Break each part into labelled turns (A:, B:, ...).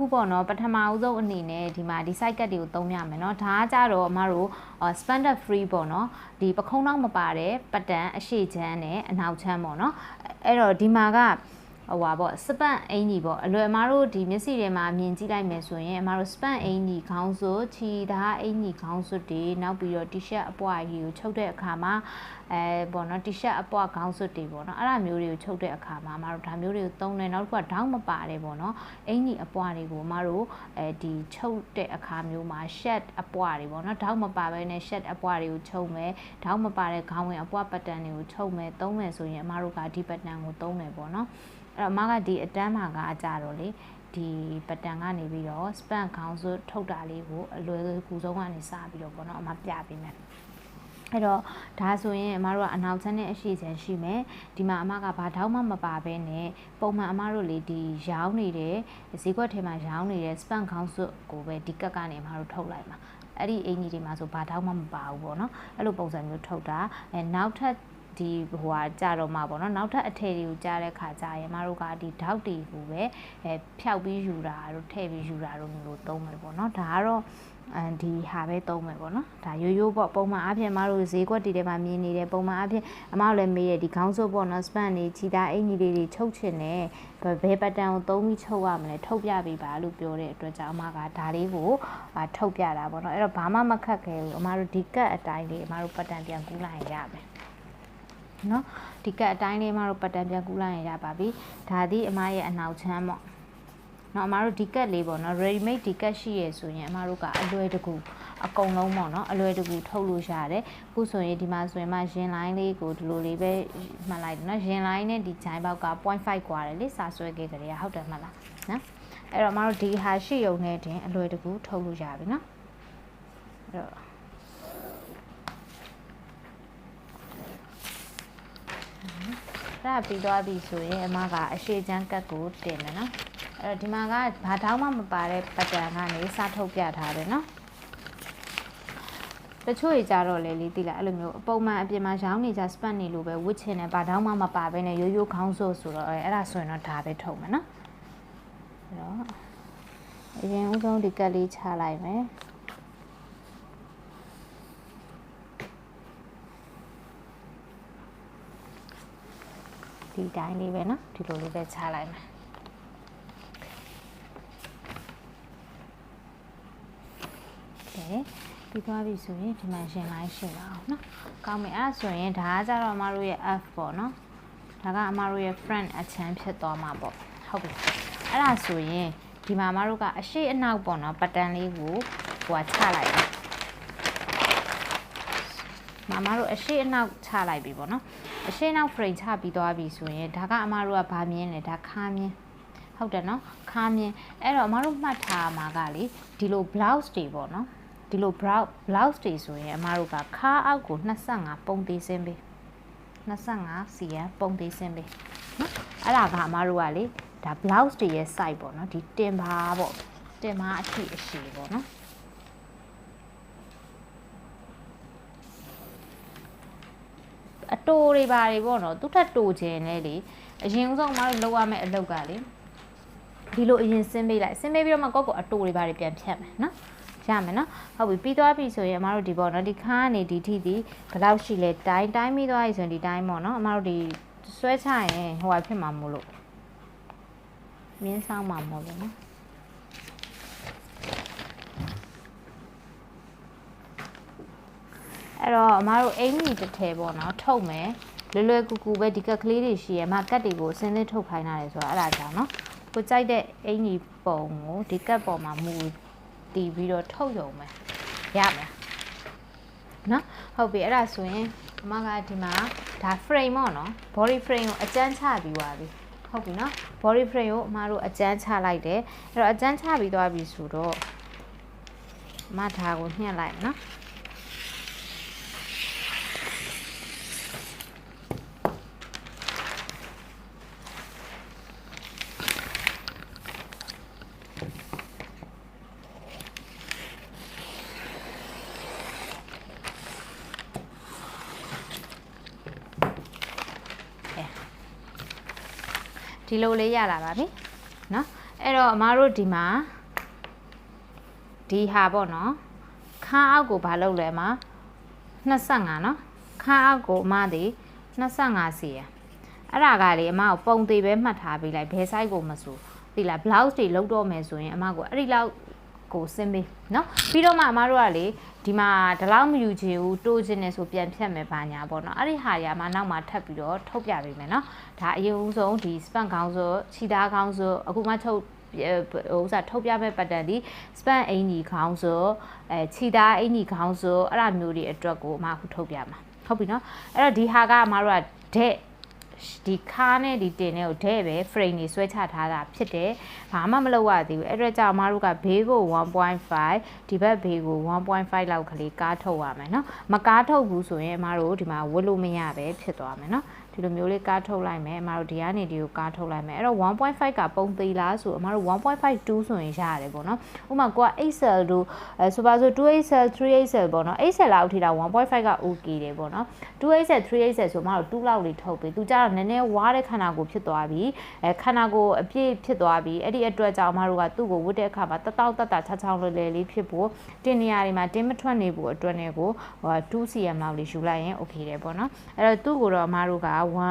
A: ခုပေါ့နော်ပထမဦးဆုံးအနေနဲ့ဒီမှာဒီ site ကတ်တွေကိုသုံးရမယ်နော်ဒါကကြတော့အမတို့ spender free ပေါ့နော်ဒီပခုံးတော့မပါတဲ့ပတ်တန်အရှိချမ်းနဲ့အနောက်ချမ်းပေါ့နော်အဲ့တော့ဒီမှာက ဟိုပါပေါ့စပန့်အင်ကြီးပေါ့အလွယ်အမားတို့ဒီမျက်စိထဲမှာမြင်ကြည့်လိုက်မယ်ဆိုရင်အမားတို့စပန့်အင်ကြီးခေါင်းစွပ်ခြီသားအင်ကြီးခေါင်းစွပ်တွေနောက်ပြီးတော့ t-shirt အပွားကြီးကိုချုပ်တဲ့အခါမှာအဲပေါ့နော် t-shirt အပွားခေါင်းစွပ်တွေပေါ့နော်အဲ့ဒါမျိုးတွေကိုချုပ်တဲ့အခါမှာအမားတို့ဒါမျိုးတွေကိုသုံးတယ်နောက်တစ်ခုကဒေါင်းမပါတယ်ပေါ့နော်အင်ကြီးအပွားတွေကိုအမားတို့အဲဒီချုပ်တဲ့အခါမျိုးမှာ shirt အပွားတွေပေါ့နော်ဒေါင်းမပါဘဲနဲ့ shirt အပွားတွေကိုချုပ်မယ်ဒေါင်းမပါတဲ့ခေါင်းဝင်အပွားပတ်တန်တွေကိုချုပ်မယ်သုံးမယ်ဆိုရင်အမားတို့ကဒီပတ်တန်ကိုသုံးမယ်ပေါ့နော် အဲ့တော့အမကဒီအတန်းမှာကအကြတော့လေဒီပတန်ကနေပြီးတော့ span ခေါင်းစွပ်ထုတ်တာလေးကိုအလွယ်ကူဆုံးကနေစပြီးတော့ပေါ့နော်အမပြပေးမယ်အဲ့တော့ဒါဆိုရင်အမတို့ကအနောက်ချမ်းနဲ့အရှိချမ်းရှိမယ်ဒီမှာအမကဘာတောင်းမှမပါဘဲနဲ့ပုံမှန်အမတို့လေဒီရောင်းနေတဲ့ဈေးကွက်ထဲမှာရောင်းနေတဲ့ span ခေါင်းစွပ်ကိုပဲဒီကက်ကနေအမတို့ထုတ်လိုက်မှာအဲ့ဒီအင်ကြီးတွေမှာဆိုဘာတောင်းမှမပါဘူးပေါ့နော်အဲ့လိုပုံစံမျိုးထုတ်တာအဲနောက်ထပ် ဒီဟိုဟာကြတော့မှာပေါ့နော်နောက်ထပ်အထည်တွေကိုကြားတဲ့ခါကျရင်မတို့ကဒီဓာတ်တွေကိုပဲအဲဖျောက်ပြီးယူတာတို့ထည့်ပြီးယူတာတို့မျိုးသုံးမယ်ပေါ့နော်ဒါကတော့အန်ဒီဟာပဲသုံးမယ်ပေါ့နော်ဒါရိုးရိုးပေါ့ပုံမှန်အဖြစ်မတို့ဈေးကွက်တီထဲမှာမြင်နေတယ်ပုံမှန်အဖြစ်အမတို့လည်းမေးတယ်ဒီခေါင်းစုပ်ပေါ့နော်စပန်နေခြိသားအင်ကြီးလေးတွေချုပ်ချင်တယ်ဘယ်ပတ်တန်ကိုသုံးပြီးချုပ်ရမလဲထုတ်ပြပေးပါလို့ပြောတဲ့အတွက်ကြောင့်အမကဒါလေးကိုထုတ်ပြတာပေါ့နော်အဲ့တော့ဘာမှမခက်ခဲဘူးအမတို့ဒီကတ်အတိုင်းလေးအမတို့ပတ်တန်ပြန်ကူးလိုက်ရင်ရမယ် နော်ဒီကတ်အတိုင်းလေးမတို့ပတ်တန်ပြန်ကူးလိုက်ရင်ရပါပြီဒါသည်အမရဲ့အနောက်ချမ်းပေါ့နော်အမတို့ဒီကတ်လေးပေါ့နော် ready made ဒီကတ်ရှိရဆိုရင်အမတို့ကအလွယ်တကူအကုန်လုံးပေါ့နော်အလွယ်တကူထုတ်လို့ရတယ်ခုဆိုရင်ဒီမှာဆိုရင်မှရင်လိုင်းလေးကိုဒီလိုလေးပဲမှတ်လိုက်တယ်နော်ရင်လိုင်းနဲ့ဒီဂျိုင်းဘောက်က0.5กว่าတယ်လေစာဆွဲခဲ့ကြတယ်ဟုတ်တယ်မှတ်လားနော်အဲ့တော့အမတို့ဒီဟာရှိုံနဲ့တင်အလွယ်တကူထုတ်လို့ရပြီနော်အဲ့တော့ အဲ့ဒါပြီးသွားပြီဆိုရင်အမကအရှိချမ်းကတ်ကိုတင်မယ်နော်အဲ့တော့ဒီမှာကဘာတောင်းမှမပါတဲ့ပတ်တန်ကနေစထုတ်ပြထားတယ်နော်တချို့ကြီးကြတော့လေလီတိလာအဲ့လိုမျိုးအပုံမှန်အပြင်မှာရောင်းနေကြစပတ်နေလို့ပဲဝစ်ချင်တယ်ဘာတောင်းမှမပါဘဲနဲ့ရိုးရိုးခေါင်းဆိုးဆိုတော့အဲ့ဒါဆိုရင်တော့ဒါပဲထုတ်မယ်နော်အဲ့တော့အရင်ဦးဆုံးဒီကက်လေးချလိုက်မယ် ဒီတိုင်းလေးပဲနော်ဒီလိုလေးပဲချလိုက်မယ်โอเคပြီးသွားပြီဆိုရင်ဒီမှာရှင်လိုက်ရှင်းပါအောင်နော်ကောင်းပြီအဲ့ဒါဆိုရင်ဒါကကြတော့အမတို့ရဲ့ F ပေါ့နော်ဒါကအမတို့ရဲ့ front အချမ်းဖြစ်သွားမှာပေါ့ဟုတ်ပြီအဲ့ဒါဆိုရင်ဒီမှာအမတို့ကအရှိအနောက်ပေါ့နော်ပတ်တန်လေးကိုဟိုကချလိုက်တယ် မမတို့အရှိအနောက်ချလိုက်ပြီပေါ့နော်အရှိနောက် frame ချပြီးသွားပြီဆိုရင်ဒါကအမတို့ကဘာမြင်လဲဒါခါမြင်ဟုတ်တယ်နော်ခါမြင်အဲ့တော့အမတို့မှတ်ထားမှာကလေဒီလို blouse တွေပေါ့နော်ဒီလို blouse တွေဆိုရင်အမတို့ကခါအောက်ကို25ပုံသေးစင်းပေး25 cm ပုံသေးစင်းပေးနော်အဲ့ဒါကအမတို့ကလေဒါ blouse တွေရဲ့ size ပေါ့နော်ဒီတင်ပါပေါ့တင်ပါအထိအရှည်ပေါ့နော် အတိုတွေပါတွေပေါ့နော်သူထက်တိုခြင်းလေလေအရင်ဦးဆုံးအမတို့လောက်ရမယ့်အလုပ်ကလေဒီလိုအရင်ဆင်းပေးလိုက်ဆင်းပေးပြီးတော့မှကော့ကိုအတိုတွေပါတွေပြန်ဖြတ်မယ်နော်ရမယ်နော်ဟုတ်ပြီပြီးသွားပြီဆိုရင်အမတို့ဒီပေါ့နော်ဒီခါကနေဒီထိဒီဘယ်လောက်ရှိလဲတိုင်းတိုင်းပြီးသွားပြီဆိုရင်ဒီတိုင်းပေါ့နော်အမတို့ဒီဆွဲချရင်ဟိုဟာဖြစ်မှာမို့လို့မြင်းဆောင်မှာမို့လို့နော် အဲ့တော့အမတို့အင်ကြီးတစ်ထည်ပေါ့နော်ထုတ်မယ်လွယ်လွယ်ကူကူပဲဒီကက်ကလေးတွေရှိရမှာကတ်တွေကိုအစင်းလေးထုတ်ခိုင်းတာလေဆိုတော့အဲ့ဒါကြောင့်နော်ကိုကြိုက်တဲ့အင်ကြီးပုံကိုဒီကက်ပေါ်မှာမူတီးပြီးတော့ထုတ်ရုံပဲရမယ်နော်ဟုတ်ပြီအဲ့ဒါဆိုရင်အမကဒီမှာဒါ frame ပေါ့နော် body frame ကိုအကျန်းချပြီးသွားပြီဟုတ်ပြီနော် body frame ကိုအမတို့အကျန်းချလိုက်တယ်အဲ့တော့အကျန်းချပြီးသွားပြီဆိုတော့အမဒါကိုညှက်လိုက်နော် ဒီလိုလေးရလာပါပြီเนาะ အဲ့တော့အမားတို့ဒီမှာဒီဟာပေါ့နော်ခါအောက်ကိုဘာလုပ်လဲမှာ25နော်ခါအောက်ကိုအမသည်25စီရအဲ့ဒါကလေအမကိုပုံသေးပဲမှတ်ထားပေးလိုက်ဘယ် size ကိုမဆိုဒီလား blouse တွေလုပ်တော့မယ်ဆိုရင်အမကိုအဲ့ဒီလောက် ကိုဆင်းပေးနော်ပြီးတော့မှအမတို့ကလေဒီမှာဒီလောက်မယူချင်ဘူးတိုးချင်နေဆိုပြန်ဖြတ်မယ်ဘာညာပေါ့နော်အဲ့ဒီဟာရာမှာနောက်မှာထပ်ပြီးတော့ထုတ်ပြပေးမယ်နော်ဒါအရင်ဆုံးဒီ span ခေါင်းဆိုခြိသားခေါင်းဆိုအခုမှထုတ်ဟိုဥစားထုတ်ပြမဲ့ပတ်တန်ဒီ span အင်ကြီးခေါင်းဆိုအဲခြိသားအင်ကြီးခေါင်းဆိုအဲ့ဒါမျိုးတွေအတွက်ကိုအမအခုထုတ်ပြမှာဟုတ်ပြီနော်အဲ့တော့ဒီဟာကအမတို့ကဒက် ဒီခါနဲ့ဒီတင်နဲ့ကိုတဲ့ပဲ frame တွေဆွဲချထားတာဖြစ်တယ်။ဘာမှမလုပ်ရသေးဘူး။အဲ့တော့ကြောင့်အမတို့ကဘေးကို1.5ဒီဘက်ဘေးကို1.5လောက်ကလေးကားထုတ်ရမယ်နော်။မကားထုတ်ဘူးဆိုရင်အမတို့ဒီမှာဝတ်လို့မရပဲဖြစ်သွားမယ်နော်။ဒီလိုမျိုးလေးကားထုတ်လိုက်မယ်အမတို့ဒီကနေဒီကိုကားထုတ်လိုက်မယ်အဲ့တော့1.5ကပုံသေးလားဆိုအမတို့1.52ဆိုရင်ရရတယ်ပေါ့နော်ဥပမာကိုက 8cell တို့အဲဆိုပါဆို 2cell 3cell ပေါ့နော် 8cell လောက်ထိတာ1.5က okay တယ်ပေါ့နော် 2cell 3cell ဆိုအမတို့2လောက်လေးထုတ်ပြီးသူကြတော့နည်းနည်းဝါးတဲ့ခန္ဓာကိုယ်ဖြစ်သွားပြီအဲခန္ဓာကိုယ်အပြည့်ဖြစ်သွားပြီအဲ့ဒီအတွက်ကြောင့်အမတို့ကသူ့ကိုဝတ်တဲ့အခါမှာတတောက်တတချောင်းချောင်းလွယ်လွယ်လေးဖြစ်ဖို့တင်နေရာတွေမှာတင်းမထွက်နေဖို့အတွက်နဲ့ကိုဟို 2cm လောက်လေးယူလိုက်ရင် okay တယ်ပေါ့နော်အဲ့တော့သူ့ကိုတော့အမတို့က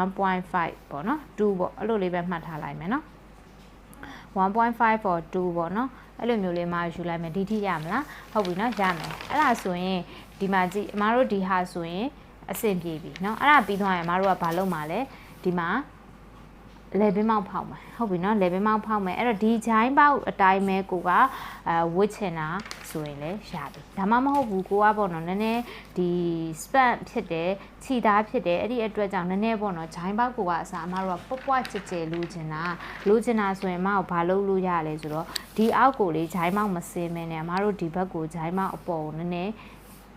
A: 1.5ပေါ့နော်2ပေါ့အဲ့လိုလေးပဲမှတ်ထားလိုက်မယ်နော်1.5 for 2ပေါ့နော်အဲ့လိုမျိုးလေးမှယူလိုက်မယ်ဒီထိရမလားဟုတ်ပြီနော်ရမယ်အဲ့ဒါဆိုရင်ဒီမှာကြည့်အမားတို့ဒီဟာဆိုရင်အဆင်ပြေပြီเนาะအဲ့ဒါပြီးသွားရင်အမားတို့ကဘာလုပ်မှာလဲ ဒီမှာလေဘင်းမောက်ဖောက်မယ်ဟုတ်ပြီနော်လေဘင်းမောက်ဖောက်မယ်အဲ့တော့ဒီဂျိုင်းပေါက်အတိုင်းပဲကိုကအဲဝစ်ချင်တာဆိုရင်လည်းရပြီဒါမှမဟုတ်ဘူးကိုကပေါ့နော်နည်းနည်းဒီ span ဖြစ်တယ်ခြိသားဖြစ်တယ်အဲ့ဒီအတွက်ကြောင့်နည်းနည်းပေါ့နော်ဂျိုင်းပေါက်ကိုကအစားအမတို့ကပွပွချစ်ချစ်လူချင်တာလူချင်တာဆိုရင်အမကိုဘာလုပ်လို့ရလဲဆိုတော့ဒီအောက်ကိုလေဂျိုင်းပေါက်မစင်းမင်းနဲ့အမတို့ဒီဘက်ကိုဂျိုင်းပေါက်အပေါ်ကိုနည်းနည်း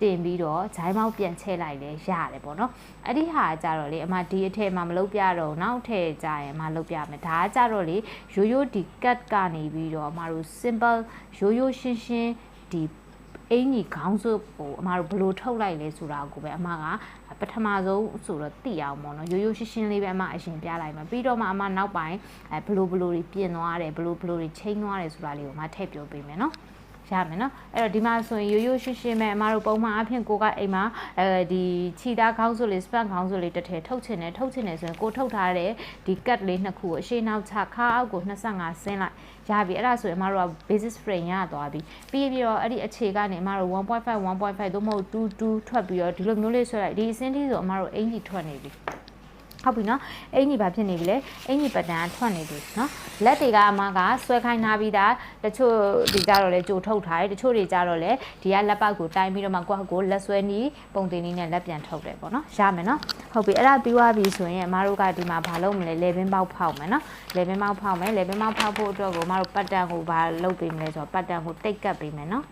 A: တင်ပြီးတော့ဂျိုင်းမောက်ပြန်ချဲ့လိုက်လဲရတယ်ပေါ့နော်အဲ့ဒီဟာကြတော့လေအမဒီအထက်မှာမလုပ်ပြတော့နောက်ထည့်ကြရင်မလုပ်ပြမယ်ဒါကကြတော့လေရိုးရိုးဒီ cut ကနေပြီးတော့အမတို့ simple ရိုးရိုးရှင်းရှင်းဒီအင်ကြီးခေါင်းစုပ်ကိုအမတို့ဘလို့ထုတ်လိုက်လဲဆိုတာကိုပဲအမကပထမဆုံးဆိုတော့သိအောင်ပေါ့နော်ရိုးရိုးရှင်းရှင်းလေးပဲအမအရင်ပြလိုက်မှာပြီးတော့မှအမနောက်ပိုင်းအဲဘလို့ဘလို့တွေပြင်သွားတယ်ဘလို့ဘလို့တွေချိန်သွားတယ်ဆိုတာလေးကိုအမထည့်ပြောပေးမယ်နော် ရမယ်နော်အဲ့တော့ဒီမှာဆိုရင်ရိုးရိုးရှင်းရှင်းပဲအမတို့ပုံမှန်အဖြစ်ကိုကအိမ်မှာအဲဒီခြိသားခေါင်းစုလေးစပတ်ခေါင်းစုလေးတစ်ထည်ထုတ်ချင်တယ်ထုတ်ချင်တယ်ဆိုရင်ကိုထုတ်ထားတဲ့ဒီ cut လေးနှစ်ခုကိုအရှိနောက်ချခါအောက်ကို25ဆင်းလိုက်ရပြီအဲ့ဒါဆိုရင်အမတို့က basis frame ရသွားပြီပြီးပြီးတော့အဲ့ဒီအခြေကနေအမတို့1.5 1.5သို့မဟုတ်2 2ထွက်ပြီးတော့ဒီလိုမျိုးလေးဆွဲလိုက်ဒီအစင်းထိဆိုအမတို့အင်ကြီးထွက်နေပြီ ဟုတ်ပြီနော်အင်ကြီးဘာဖြစ်နေပြီလဲအင်ကြီးပတန်ထွက်နေပြီနော်လက်တွေကအမကဆွဲခိုင်းထားပြီးသားတချို့ဒီကြတော့လေကြိုထုတ်ထားတယ်တချို့တွေကြတော့လေဒီကလက်ပေါက်ကိုတိုင်းပြီးတော့မှကိုယ့်ကိုလက်ဆွဲနီးပုံတင်နီးနဲ့လက်ပြန်ထုတ်တယ်ပေါ့နော်ရမယ်နော်ဟုတ်ပြီအဲ့ဒါပြီးသွားပြီဆိုရင်အမတို့ကဒီမှာဘာလုပ်မလဲလေဘင်းပေါက်ဖောက်မယ်နော်လေဘင်းပေါက်ဖောက်မယ်လေဘင်းပေါက်ဖောက်ဖို့အတွက်ကိုအမတို့ပတ်တန်ကိုဘာလုပ်ပေးမလဲဆိုတော့ပတ်တန်ကိုတိတ်ကပ်ပေးမယ်နော်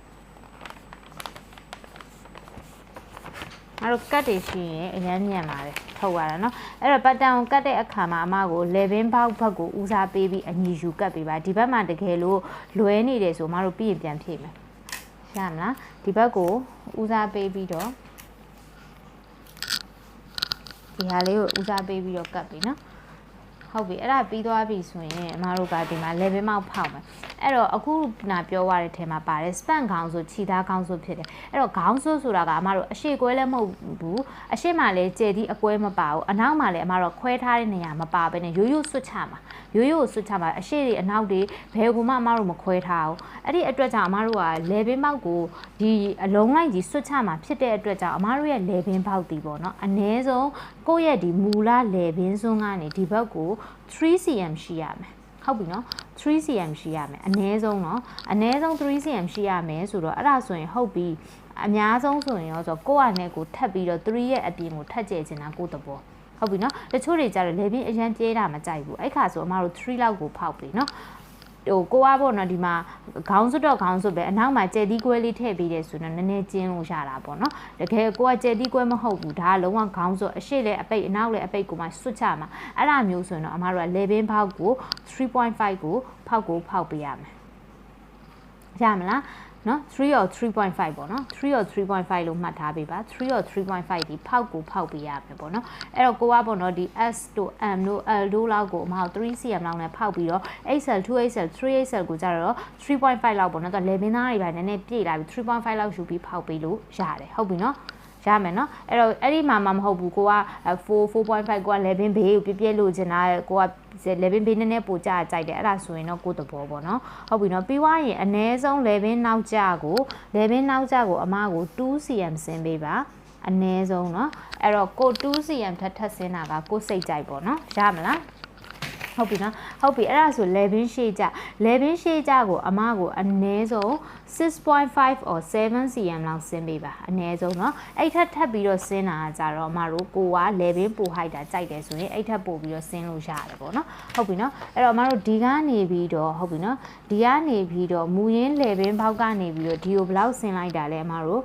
A: အဲ့တော့ကတ်တွေရှိရင်အရင်ညံ့ပါတယ် ထုတ်ရတာเนาะအဲ့တော့ပတ်တန်ကိုကတ်တဲ့အခါမှာအမကိုလေဘင်းပေါက်ဘက်ကိုဦးစားပေးပြီးအညီယူကတ်ပေးပါဒီဘက်မှာတကယ်လို့လွဲနေတယ်ဆိုအမတို့ပြီးရင်ပြန်ဖြည့်မယ်ရမလားဒီဘက်ကိုဦးစားပေးပြီးတော့ဒီဟာလေးကိုဦးစားပေးပြီးတော့ကတ်ပြီเนาะ ဟုတ်ပြီအဲ့ဒါပြီးသွားပြီဆိုရင်အမတို့ကဒီမှာ level မောက်ဖောက်မယ်အဲ့တော့အခုနာပြောရတဲ့ထဲမှာပါတယ် span ခေါင်းဆိုခြိသားခေါင်းဆိုဖြစ်တယ်အဲ့တော့ခေါင်းဆိုဆိုတာကအမတို့အရှိကွဲလည်းမဟုတ်ဘူးအရှိမှလည်းကြဲသည့်အကွဲမပါဘူးအနောက်မှလည်းအမတို့ခွဲထားတဲ့နေရာမပါဘဲနဲ့ရိုးရိုးဆွတ်ချမှာရိုးရိုးဆွတ်ချမှာအရှိတွေအနောက်တွေဘယ်ကူမှအမတို့မခွဲထားဘူးအဲ့ဒီအတွက်ကြောင့်အမတို့က level မောက်ကိုဒီအလုံးလိုက်ကြီးဆွတ်ချမှာဖြစ်တဲ့အတွက်ကြောင့်အမတို့ရဲ့ level ပေါက်တီပေါ့နော်အ ਨੇ ဆုံးကိုယ့်ရဲ့ဒီမူလ level စွန်းကနေဒီဘက်ကို 3cm ရှိရမယ်ဟုတ်ပြီနော် 3cm ရှိရမယ်အနည်းဆုံးနော်အနည်းဆုံး 3cm ရှိရမယ်ဆိုတော့အဲ့ဒါဆိုရင်ဟုတ်ပြီအများဆုံးဆိုရင်ရောဆိုကိုယ့်အနေကိုထပ်ပြီးတော့3ရဲ့အပြင်ကိုထပ်ကျဲချင်တာကိုယ့်သဘောဟုတ်ပြီနော်တချို့တွေကြတော့လေပြင်းအရန်ပြဲတာမကြိုက်ဘူးအဲ့ခါဆိုအမတို့3လောက်ကိုဖောက်ပြီနော် ဟိုကိုကပေါ့နော်ဒီမှာခေါင်းစွတ်တော့ခေါင်းစွတ်ပဲအနောက်မှာကြက်သီးကွဲလေးထည့်ပြီးတယ်ဆိုတော့နည်းနည်းကျင်းလို့ရတာပေါ့နော်တကယ်ကိုကကြက်သီးကွဲမဟုတ်ဘူးဒါကလုံးဝခေါင်းစွတ်အရှိလည်းအပိတ်အနောက်လည်းအပိတ်ကိုမှစွတ်ချမှာအဲ့ဒါမျိုးဆိုရင်တော့အမတို့ကလေဘင်းဖောက်ကို3.5ကိုဖောက်ကိုဖောက်ပေးရမယ်ရမလား နော်3 or 3.5ပေါ့နော်3 or 3.5လို့မှတ်ထားပေးပါ3 or 3.5ဒီဖောက်ကိုဖောက်ပေးရမယ်ပေါ့နော်အဲ့တော့ကိုကပေါ့နော်ဒီ S တို့ M တို့ L တို့လောက်ကိုအမဟုတ် 3cm လောက်နဲ့ဖောက်ပြီးတော့ XL 2XL 3XL ကိုကြတော့3.5လောက်ပေါ့နော်သူကလေဘင်းသားတွေပါနည်းနည်းပြည့်လာပြီ3.5လောက်ယူပြီးဖောက်ပေးလို့ရတယ်ဟုတ်ပြီနော် ရမယ်နော်အဲ့တော့အဲ့ဒီမှာမှမဟုတ်ဘူးကိုက4 4.5ကိုက11ဘေးကိုပြည့်ပြည့်လို့ချင်တာကိုက11ဘေးနည်းနည်းပိုကြကြိုက်တယ်အဲ့ဒါဆိုရင်တော့ကိုတဘောပေါ့နော်ဟုတ်ပြီနော်ပြီးွားရင်အနည်းဆုံး11နောက်ကြကို11နောက်ကြကိုအမကို 2cm ဆင်းပေးပါအနည်းဆုံးเนาะအဲ့တော့ကို 2cm ထပ်ထပ်ဆင်းတာကကိုစိတ်ကြိုက်ပေါ့နော်ရမလား ဟုတ်ပြီနော်ဟုတ်ပြီအဲ့ဒါဆို level ရှေ့ကြ level ရှေ့ကြကိုအမကိုအနည်းဆုံး6.5 or 7 cm လောက်ဆင်းပေးပါအနည်းဆုံးเนาะအဲ့ထက်ထပ်ပြီးတော့ဆင်းတာကကြတော့အမတို့ကိုက level ပို height တာကြိုက်တယ်ဆိုရင်အဲ့ထက်ပိုပြီးတော့ဆင်းလို့ရတယ်ပေါ့နော်ဟုတ်ပြီနော်အဲ့တော့အမတို့ဒီကနေပြီးတော့ဟုတ်ပြီနော်ဒီကနေပြီးတော့မူရင်း level ဘောက်ကနေပြီးတော့ဒီကိုဘယ်လောက်ဆင်းလိုက်တာလဲအမတို့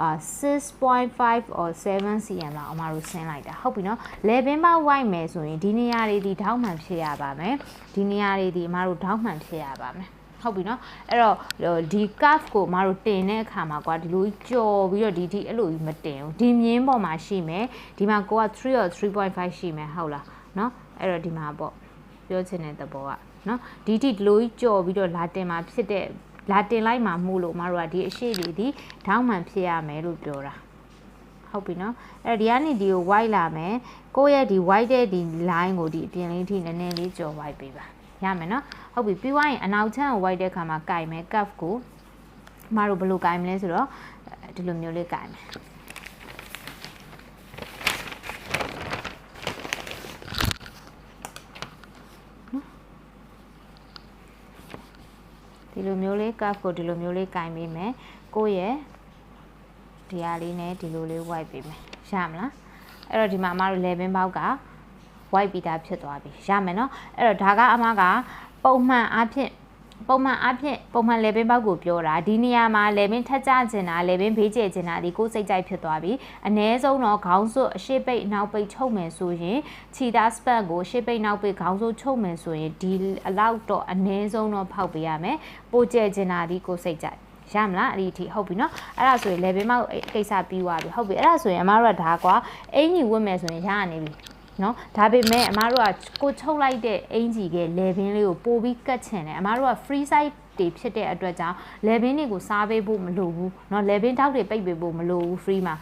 A: အာ6.5 or 7 cm လောက်အမတို့ဆင်းလိုက်တာဟုတ်ပြီနော် level ပေါက် white မယ်ဆိုရင်ဒီနေရာတွေဒီထောက်မှန်ဖြစ်ရပါမယ်ဒီနေရာတွေဒီအမတို့ထောက်မှန်ဖြစ်ရပါမယ်ဟုတ်ပြီနော်အဲ့တော့ဒီ curve ကိုမတို့တင်တဲ့အခါမှာကွာဒီလိုကြော်ပြီးတော့ဒီဒီအဲ့လိုကြီးမတင်ဘူးဒီမြင်းပေါ်မှာရှိမယ်ဒီမှာကိုက3 or 3.5ရှိမယ်ဟုတ်လားနော်အဲ့တော့ဒီမှာပေါ့ပြောချင်တဲ့သဘောကနော်ဒီဒီဒီလိုကြီးကြော်ပြီးတော့လာတင်မှာဖြစ်တဲ့ လာတင်လိုက်မှာမှုလို့မတို့ကဒီအရှိတွေဒီထောက်မှန်ဖြစ်ရမယ်လို့ပြောတာဟုတ်ပြီနော်အဲ့တော့ဒီကနေဒီကို white လာမယ်ကိုယ့်ရဲ့ဒီ white တဲ့ဒီ line ကိုဒီအပြင်လေးထိနည်းနည်းလေးကြော် white ပေးပါရမယ်နော်ဟုတ်ပြီပြီးွားရင်အနောက်ချမ်းကို white တဲ့ခါမှာကင်မယ် cuff ကိုမတို့ဘယ်လိုကင်မလဲဆိုတော့ဒီလိုမျိုးလေးကင်မယ် ဒီလိုမျိုးလေး cuff ကိုဒီလိုမျိုးလေးကင်ပေးမယ်ကိုယ့်ရဲ့ဒီဟာလေးနဲ့ဒီလိုလေး white ပေးမယ်ရမလားအဲ့တော့ဒီမှာအမတို့11ပေါက်က white ပြီးသားဖြစ်သွားပြီရမယ်နော်အဲ့တော့ဒါကအမကပုံမှန်အားဖြင့် ပုံမှန်အားဖြင့်ပုံမှန်လေပင်ပေါက်ကိုပြောတာဒီနေရာမှာလေပင်ထက်ကြကျင်တာလေပင်ဘေးကျကျင်တာဒီကိုယ်စိတ်ကြိုက်ဖြစ်သွားပြီအ ਨੇ ဆုံးတော့ခေါင်းစွပ်အရှိပိတ်နောက်ပိတ်ချုပ်မယ်ဆိုရင်ခြိသားစပတ်ကိုရှေ့ပိတ်နောက်ပိတ်ခေါင်းစွပ်ချုပ်မယ်ဆိုရင်ဒီအလောက်တော့အ ਨੇ ဆုံးတော့ဖောက်ပေးရမယ်ပိုကျကျင်တာဒီကိုယ်စိတ်ကြိုက်ရမလားအဲ့ဒီအထိဟုတ်ပြီနော်အဲ့ဒါဆိုရင် level မောက်ကိစ္စပြီးသွားပြီဟုတ်ပြီအဲ့ဒါဆိုရင်အမတို့ကဒါကွာအင်ကြီးဝတ်မယ်ဆိုရင်ရရနေပြီ နော်ဒါပေမဲ့အမားတို့ကကိုချုပ်လိုက်တဲ့အင်ဂျီကလေဘင်းလေးကိုပို့ပြီးကတ်ချင်တယ်အမားတို့က free side တွေဖြစ်တဲ့အတွက်ကြောင့်လေဘင်းတွေကိုစားပေးဖို့မလိုဘူးเนาะလေဘင်းတောက်တွေပိတ်ပေးဖို့မလိုဘူး free မှာ